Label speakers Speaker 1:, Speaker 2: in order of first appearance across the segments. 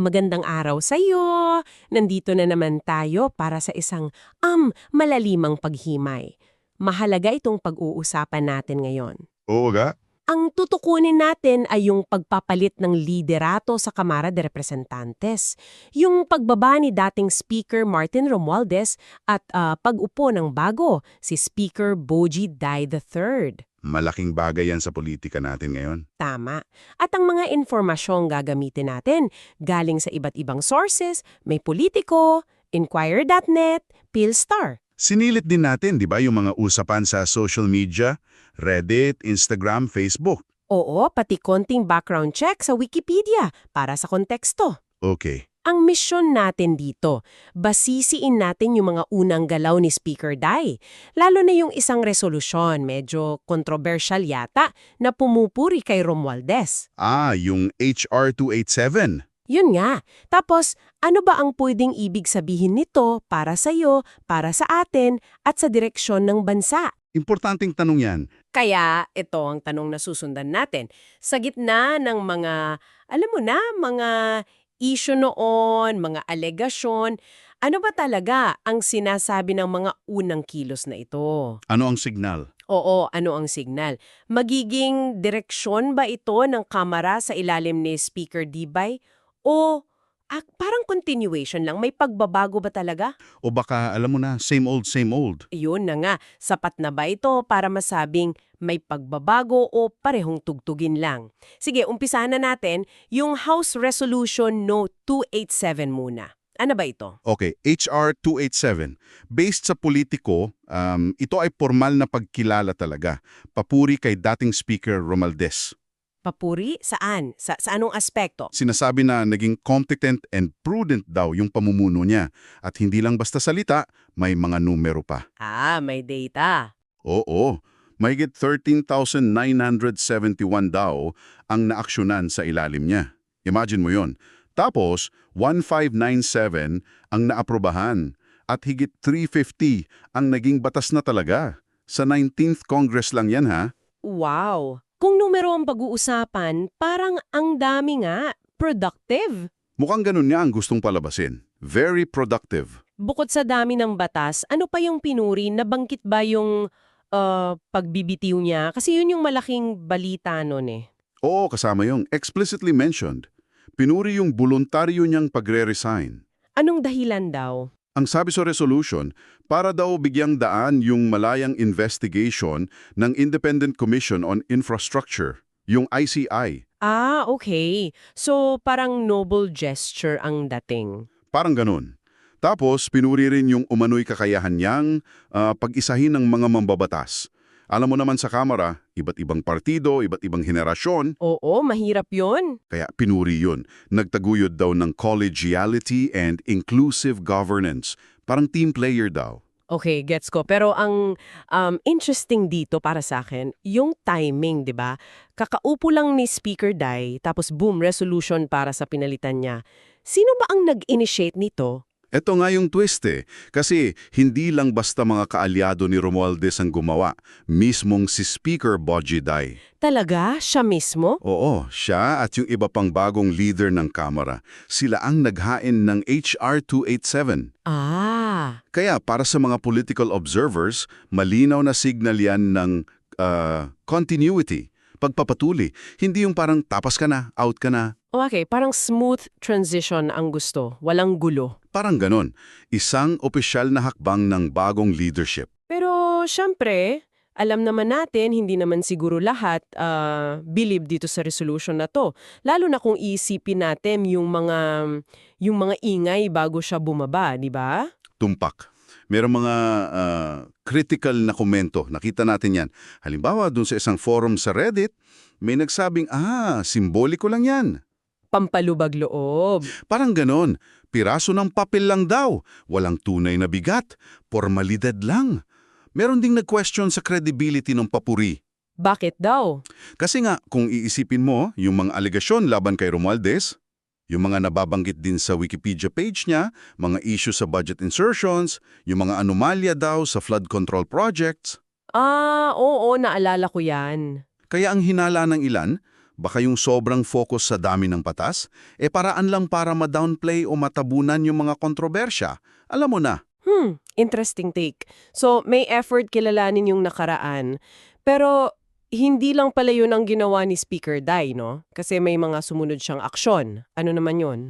Speaker 1: Magandang araw sa iyo. Nandito na naman tayo para sa isang um malalimang paghimay. Mahalaga itong pag-uusapan natin ngayon.
Speaker 2: Oo ga?
Speaker 1: Ang tutukunin natin ay yung pagpapalit ng liderato sa Kamara de Representantes, yung pagbaba ni dating Speaker Martin Romualdez at ah, pag-upo ng bago, si Speaker Boji Dai III.
Speaker 2: Malaking bagay yan sa politika natin ngayon.
Speaker 1: Tama. At ang mga informasyong gagamitin natin galing sa iba't ibang sources, may politiko, Inquirer.net, Philstar.
Speaker 2: Sinilit din natin, di ba, yung mga usapan sa social media, Reddit, Instagram, Facebook.
Speaker 1: Oo, pati konting background check sa Wikipedia para sa konteksto.
Speaker 2: Okay.
Speaker 1: Ang misyon natin dito, basisiin natin yung mga unang galaw ni Speaker Dai, lalo na yung isang resolusyon, medyo controversial yata, na pumupuri kay Romualdez.
Speaker 2: Ah, yung HR 287.
Speaker 1: Yun nga. Tapos, ano ba ang pwedeng ibig sabihin nito para sa iyo, para sa atin, at sa direksyon ng bansa?
Speaker 2: Importanteng tanong yan.
Speaker 1: Kaya ito ang tanong na susundan natin. Sa gitna ng mga, alam mo na, mga issue noon, mga alegasyon, ano ba talaga ang sinasabi ng mga unang kilos na ito?
Speaker 2: Ano ang signal?
Speaker 1: Oo, ano ang signal? Magiging direksyon ba ito ng Kamara sa ilalim ni Speaker Dibay? O ah, parang continuation lang? May pagbabago ba talaga?
Speaker 2: O baka, alam mo na, same old, same old.
Speaker 1: Yun na nga, sapat na ba ito para masabing may pagbabago o parehong tugtugin lang? Sige, umpisahan na natin yung House Resolution No. 287 muna. Ano ba ito?
Speaker 2: Okay, HR 287. Based sa politiko, um, ito ay formal na pagkilala talaga. Papuri kay dating Speaker Romualdez.
Speaker 1: Papuri? Saan? Sa, sa anong aspekto?
Speaker 2: Sinasabi na naging competent and prudent daw yung pamumuno niya. At hindi lang basta salita, may mga numero pa.
Speaker 1: Ah, may data.
Speaker 2: Oo, mahigit 13,971 daw ang naaksyonan sa ilalim niya. Imagine mo yon. Tapos, 1597 ang naaprobahan at higit 350 ang naging batas na talaga. Sa 19th Congress lang yan ha.
Speaker 1: Wow! Kung numero ang pag-uusapan, parang ang dami nga. Productive.
Speaker 2: Mukhang ganun niya ang gustong palabasin. Very productive.
Speaker 1: Bukod sa dami ng batas, ano pa yung pinuri? Nabanggit ba yung uh, pagbibitiw niya? Kasi yun yung malaking balita nun eh.
Speaker 2: Oo, kasama yung explicitly mentioned. Pinuri yung voluntaryo niyang pagre-resign.
Speaker 1: Anong dahilan daw?
Speaker 2: Ang sabi sa resolution, para daw bigyang daan yung malayang investigation ng Independent Commission on Infrastructure, yung ICI.
Speaker 1: Ah, okay. So, parang noble gesture ang dating.
Speaker 2: Parang ganun. Tapos, pinuri rin yung umano'y kakayahan niyang ah, pag-isahin ng mga mambabatas. Alam mo naman sa Kamara, iba't ibang partido, iba't ibang henerasyon,
Speaker 1: Oo, mahirap yon.
Speaker 2: kaya pinuri yun. Nagtaguyod daw ng collegiality and inclusive governance. Parang team player daw.
Speaker 1: Okay, gets ko. Pero ang um, interesting dito para sa akin, yung timing, di ba? Kakaupo lang ni Speaker Dai, tapos boom, resolution para sa pinalitan niya. Sino ba ang nag-initiate nito?
Speaker 2: Ito nga yung twist eh, kasi hindi lang basta mga kaalyado ni Romualdez ang gumawa, mismong si Speaker Boji Dai.
Speaker 1: Talaga? Siya mismo?
Speaker 2: Oo, siya at yung iba pang bagong leader ng Kamara, sila ang naghain ng HR 287.
Speaker 1: Ah,
Speaker 2: Kaya para sa mga political observers, malinaw na signal yan ng ah, continuity, pagpapatuli. Hindi yung parang tapas ka na, out ka na.
Speaker 1: okay. Parang smooth transition ang gusto. Walang gulo.
Speaker 2: Parang ganon. Isang opisyal na hakbang ng bagong leadership.
Speaker 1: Pero, syempre, alam naman natin, hindi naman siguro lahat ah, believe dito sa resolution na to. Lalo na kung iisipin natin yung mga, yung mga ingay bago siya bumaba, di ba?
Speaker 2: tumpak. Merong mga ah, critical na komento. Nakita natin yan. Halimbawa, dun sa isang forum sa Reddit, may nagsabing, ah, simboliko lang yan.
Speaker 1: Pampalubag loob.
Speaker 2: Parang ganon. Piraso ng papel lang daw. Walang tunay na bigat. Formalidad lang. Meron ding nag-question sa credibility ng papuri.
Speaker 1: Bakit daw?
Speaker 2: Kasi nga, kung iisipin mo, yung mga alegasyon laban kay Romualdez, yung mga nababanggit din sa Wikipedia page niya, mga issue sa budget insertions, yung mga anomalya daw sa flood control projects,
Speaker 1: Ah, oo, naalala ko yan.
Speaker 2: Kaya ang hinala ng ilan, Baka yung sobrang focus sa dami ng patas, e paraan lang para ma-downplay o matabunan yung mga kontrobersya. Alam mo na,
Speaker 1: Hmm, interesting take. So, may effort kilalanin yung nakaraan. Pero, hindi lang pala yun ang ginawa ni Speaker Dai, no? Kasi may mga sumunod siyang aksyon. Ano naman yun?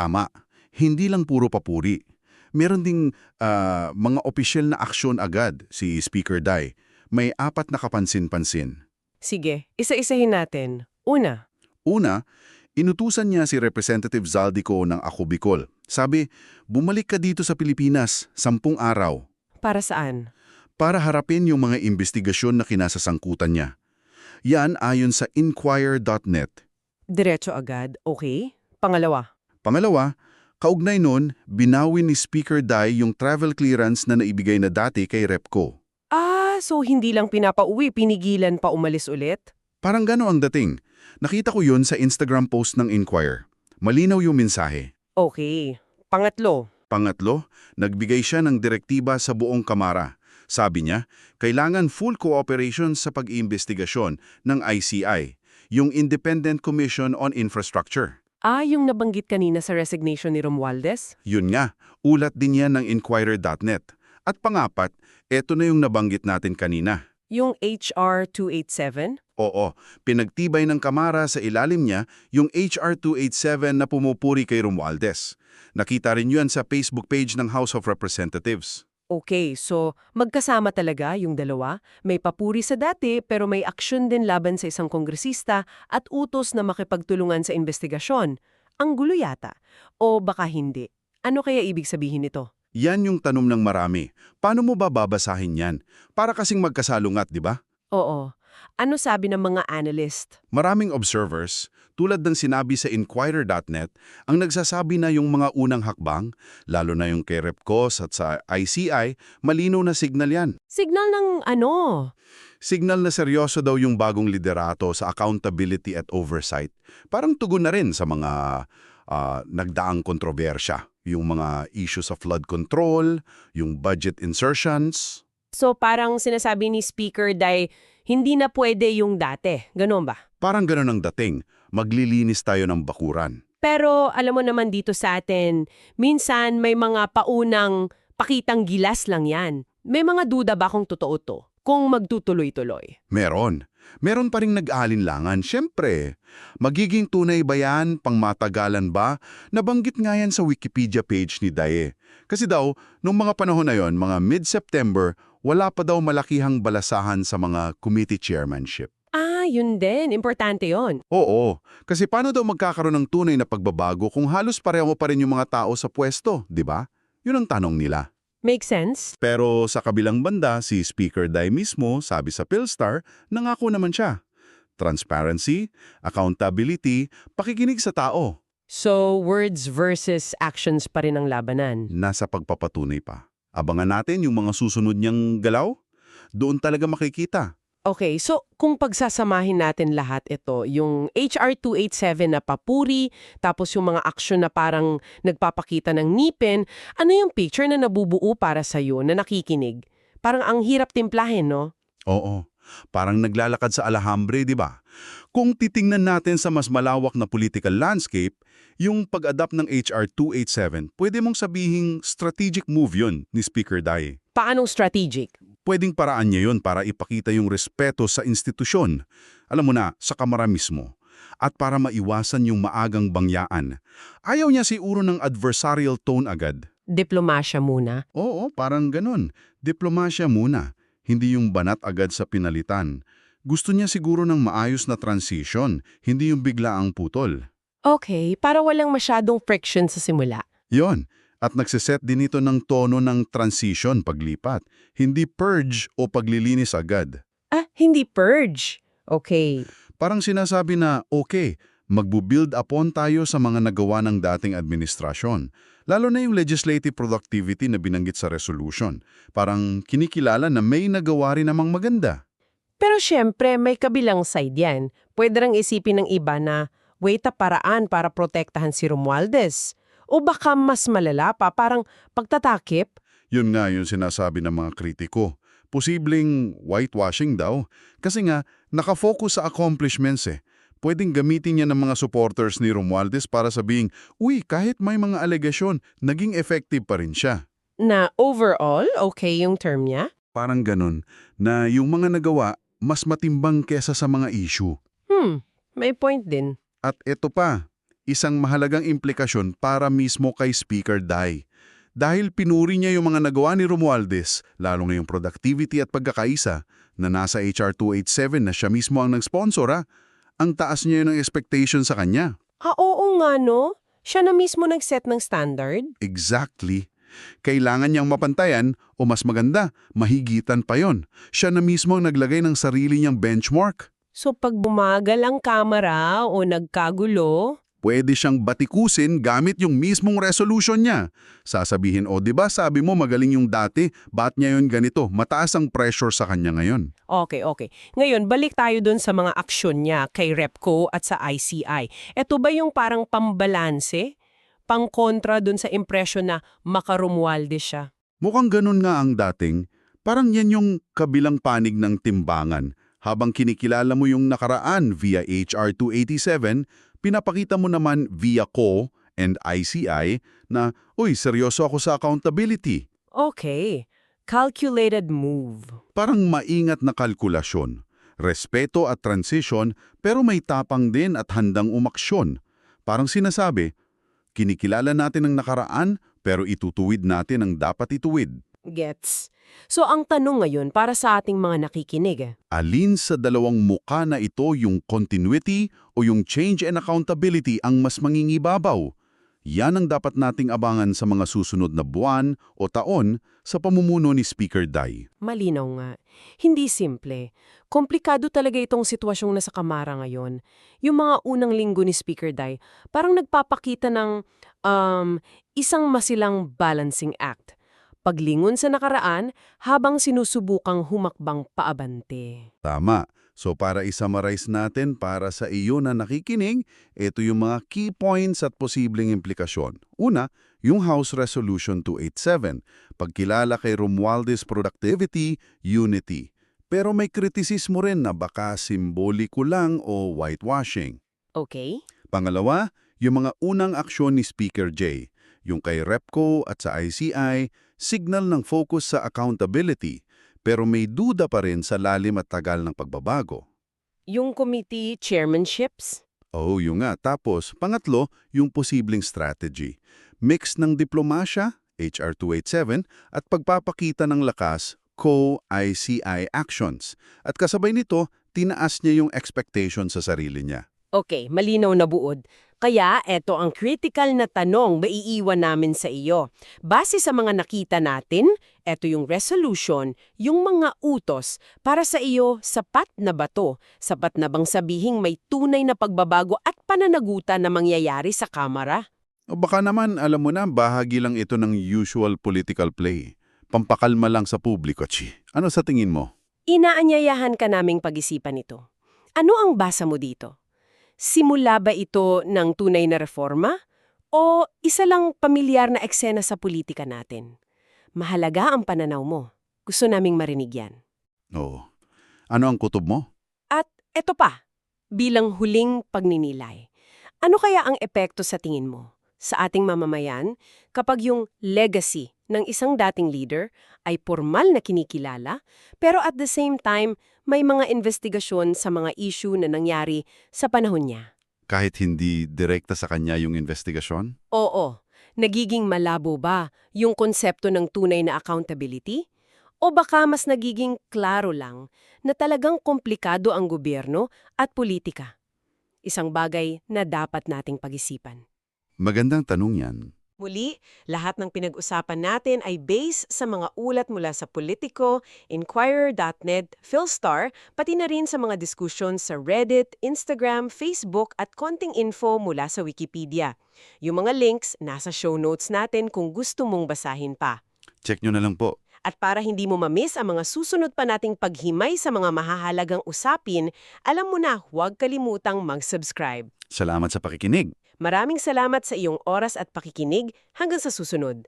Speaker 2: tama, hindi lang puro papuri. Meron ding ah, mga opisyal na aksyon agad si Speaker Dai. May apat na kapansin-pansin.
Speaker 1: Sige, isa-isahin natin. Una,
Speaker 2: Una, inutusan niya si Representative Zaldico ng Ako Bicol. Sabi, bumalik ka dito sa Pilipinas, sampung araw,
Speaker 1: para saan?
Speaker 2: Para harapin yung mga investigasyon na kinasasangkutan niya. Yan ayon sa Inquire.net.
Speaker 1: Diretso agad, okay? Pangalawa,
Speaker 2: Pangalawa, kaugnay nun, binawi ni Speaker Dai yung travel clearance na naibigay na dati kay Repco.
Speaker 1: ah, so hindi lang pinapauwi, pinigilan pa umalis ulit?
Speaker 2: Parang gano ang dating. Nakita ko yun sa Instagram post ng Inquire. Malinaw yung mensahe.
Speaker 1: Okay. Pangatlo,
Speaker 2: Pangatlo, nagbigay siya ng direktiba sa buong kamara. Sabi niya, kailangan full cooperation sa pag-iimbestigasyon ng ICI, yung Independent Commission on Infrastructure.
Speaker 1: ah, yung nabanggit kanina sa resignation ni Romualdez?
Speaker 2: Yun nga, ulat din yan ng Inquirer.net. At pangapat, eto na yung nabanggit natin kanina.
Speaker 1: Yung HR 287?
Speaker 2: Oo, pinagtibay ng kamara sa ilalim niya yung HR 287 na pumupuri kay Romualdez. Nakita rin yun sa Facebook page ng House of Representatives.
Speaker 1: Okay, so magkasama talaga yung dalawa. May papuri sa dati pero may aksyon din laban sa isang kongresista at utos na makipagtulungan sa investigasyon. Ang gulo yata. O baka hindi. Ano kaya ibig sabihin nito?
Speaker 2: Yan yung tanong ng marami. Paano mo ba babasahin yan? Para kasing magkasalungat, di ba?
Speaker 1: Oo. Ano sabi ng mga analyst?
Speaker 2: Maraming observers, tulad ng sinabi sa Inquirer.net, ang nagsasabi na yung mga unang hakbang, lalo na yung kay Repcos at sa ICI, malinaw na signal yan.
Speaker 1: Signal ng ano?
Speaker 2: Signal na seryoso daw yung bagong liderato sa accountability at oversight. Parang tugon na rin sa mga ah, nagdaang kontrobersya. Yung mga issues of flood control, yung budget insertions.
Speaker 1: So parang sinasabi ni Speaker Dai, hindi na pwede yung dati. Ganon ba?
Speaker 2: Parang ganun ang dating. Maglilinis tayo ng bakuran.
Speaker 1: Pero alam mo naman dito sa atin, minsan may mga paunang pakitang gilas lang yan. May mga duda ba kung totoo to? Kung magtutuloy-tuloy?
Speaker 2: Meron. Meron pa rin nag-aalinlangan. Siyempre, magiging tunay ba yan, pangmatagalan ba? Nabanggit nga yan sa Wikipedia page ni Dae. Kasi daw, nung mga panahon na yon, mga mid-September, wala pa daw malakihang balasahan sa mga committee chairmanship.
Speaker 1: Ah, yun din. Importante yon.
Speaker 2: Oo, kasi paano daw magkakaroon ng tunay na pagbabago kung halos pareho pa rin yung mga tao sa pwesto, di ba? Yun ang tanong nila.
Speaker 1: Make sense?
Speaker 2: Pero sa kabilang banda, si Speaker Dai mismo, sabi sa Philstar, nangako naman siya. Transparency, accountability, pakikinig sa tao.
Speaker 1: So, words versus actions pa rin ang labanan.
Speaker 2: Nasa pagpapatunay pa. Abangan natin yung mga susunod niyang galaw. Doon talaga makikita.
Speaker 1: Okay, so kung pagsasamahin natin lahat ito, yung HR 287 na papuri, tapos yung mga aksyon na parang nagpapakita ng ngipin, ano yung picture na nabubuo para sa'yo na nakikinig? Parang ang hirap timplahin, no?
Speaker 2: Oo, parang naglalakad sa Alhambra, di ba? Kung titingnan natin sa mas malawak na political landscape, yung pag-adapt ng HR 287, pwede mong sabihing strategic move yun ni Speaker Dai.
Speaker 1: Paanong strategic?
Speaker 2: Pwedeng paraan niya yun para ipakita yung respeto sa institusyon. Alam mo na, sa kamara mismo. At para maiwasan yung maagang bangyaan. Ayaw niya si uro ng adversarial tone agad.
Speaker 1: Diplomasya muna.
Speaker 2: Oo, parang ganun. Diplomasya muna. Hindi yung banat agad sa pinalitan. Gusto niya siguro ng maayos na transition, hindi yung bigla ang putol.
Speaker 1: Okay, para walang masyadong friction sa simula.
Speaker 2: Yon. At nagsiset din ito ng tono ng transition paglipat, hindi purge o paglilinis agad.
Speaker 1: Ah, hindi purge. Okay.
Speaker 2: Parang sinasabi na, okay, magbu-build upon tayo sa mga nagawa ng dating administrasyon. Lalo na yung legislative productivity na binanggit sa resolution. Parang kinikilala na may nagawa rin namang maganda.
Speaker 1: Pero syempre, may kabilang side yan. Pwede rang isipin ng iba na, wait a paraan para protektahan si Romualdez. O baka mas malala pa, parang pagtatakip?
Speaker 2: Yun nga yung sinasabi ng mga kritiko. Posibleng whitewashing daw. Kasi nga, nakafocus sa accomplishments eh. Pwedeng gamitin niya ng mga supporters ni Romualdez para sabing, uy, kahit may mga alegasyon, naging effective pa rin siya.
Speaker 1: Na overall, okay yung term niya?
Speaker 2: Parang ganun, na yung mga nagawa, mas matimbang kesa sa mga issue.
Speaker 1: Hmm, may point din.
Speaker 2: At ito pa, isang mahalagang implikasyon para mismo kay Speaker Dai. Dahil pinuri niya yung mga nagawa ni Romualdez, lalo na yung productivity at pagkakaisa, na nasa HR 287 na siya mismo ang nag-sponsor ah, ang taas niya ng expectation sa kanya.
Speaker 1: Ah, oo nga no? Siya na mismo nag-set ng standard?
Speaker 2: Exactly. Kailangan niyang mapantayan o mas maganda, mahigitan pa yon. Siya na mismo ang naglagay ng sarili niyang benchmark.
Speaker 1: So pag bumagal ang kamera o nagkagulo,
Speaker 2: Pwede siyang batikusin gamit yung mismong resolution niya. Sasabihin, o di ba sabi mo magaling yung dati, ba't niya yun ganito? Mataas ang pressure sa kanya ngayon.
Speaker 1: Okay, okay. Ngayon, balik tayo dun sa mga aksyon niya kay Repco at sa ICI. Ito ba yung parang pambalanse? Pangkontra dun sa impression na makarumualde siya?
Speaker 2: Mukhang ganun nga ang dating. Parang yan yung kabilang panig ng timbangan. Habang kinikilala mo yung nakaraan via HR 287, pinapakita mo naman via CO and ICI na, uy, seryoso ako sa accountability.
Speaker 1: Okay. Calculated move.
Speaker 2: Parang maingat na kalkulasyon. Respeto at transition pero may tapang din at handang umaksyon. Parang sinasabi, kinikilala natin ang nakaraan pero itutuwid natin ang dapat ituwid.
Speaker 1: Gets. So ang tanong ngayon para sa ating mga nakikinig, eh,
Speaker 2: Alin sa dalawang muka na ito yung continuity o yung change and accountability ang mas mangingibabaw? Yan ang dapat nating abangan sa mga susunod na buwan o taon sa pamumuno ni Speaker Dai.
Speaker 1: malinaw nga. Hindi simple. Komplikado talaga itong sitwasyong nasa kamara ngayon. Yung mga unang linggo ni Speaker Dai, parang nagpapakita ng um, isang masilang balancing act. Paglingon sa nakaraan habang sinusubukang humakbang paabante.
Speaker 2: Tama. So para isummarize natin para sa iyo na nakikinig, ito yung mga key points at posibleng implikasyon. Una, yung House Resolution 287, pagkilala kay Romualdez Productivity, Unity. Pero may kritisismo rin na baka simboliko lang o whitewashing.
Speaker 1: Okay?
Speaker 2: Pangalawa, yung mga unang aksyon ni Speaker Jay, yung kay REPCO at sa ICI, signal ng focus sa accountability, pero may duda pa rin sa lalim at tagal ng pagbabago.
Speaker 1: Yung committee chairmanships?
Speaker 2: Oh, yung nga. Tapos, pangatlo, yung posibleng strategy. Mix ng diplomasya, HR 287, at pagpapakita ng lakas, co-ICI actions. At kasabay nito, tinaas niya yung expectation sa sarili niya.
Speaker 1: Okay, malinaw na buod. Kaya eto ang critical na tanong maiiwan namin sa iyo. Base sa mga nakita natin, eto yung resolution, yung mga utos, para sa iyo, sapat na ba to? Sapat na bang sabihing may tunay na pagbabago at pananagutan na mangyayari sa Kamara?
Speaker 2: O baka naman, alam mo na, bahagi lang ito ng usual political play. Pampakalma lang sa publiko, Chi. Ano sa tingin mo?
Speaker 1: Inaanyayahan ka naming pag-isipan ito. Ano ang basa mo dito? Simula ba ito ng tunay na reforma? O isa lang pamilyar na eksena sa politika natin? Mahalaga ang pananaw mo. Gusto naming marinig yan.
Speaker 2: Oo. Ano ang kutob mo?
Speaker 1: At eto pa, bilang huling pagninilay. Ano kaya ang epekto sa tingin mo sa ating mamamayan kapag yung legacy ng isang dating leader ay formal na kinikilala, pero at the same time, may mga investigasyon sa mga issue na nangyari sa panahon niya?
Speaker 2: Kahit hindi direkta sa kanya yung investigasyon?
Speaker 1: Oo, nagiging malabo ba yung konsepto ng tunay na accountability? O baka mas nagiging klaro lang na talagang komplikado ang gobyerno at politika? Isang bagay na dapat nating pag-isipan.
Speaker 2: Magandang tanong yan.
Speaker 1: Muli, lahat ng pinag-usapan natin ay base sa mga ulat mula sa Politico, Inquirer.net, Philstar, pati na rin sa mga diskusyon sa Reddit, Instagram, Facebook at konting info mula sa Wikipedia. Yung mga links nasa show notes natin kung gusto mong basahin pa.
Speaker 2: Check nyo na lang po.
Speaker 1: At para hindi mo mamiss ang mga susunod pa nating paghimay sa mga mahahalagang usapin, alam mo na huwag kalimutang mag-subscribe.
Speaker 2: Salamat sa pakikinig.
Speaker 1: Maraming salamat sa iyong oras at pakikinig. Hanggang sa susunod.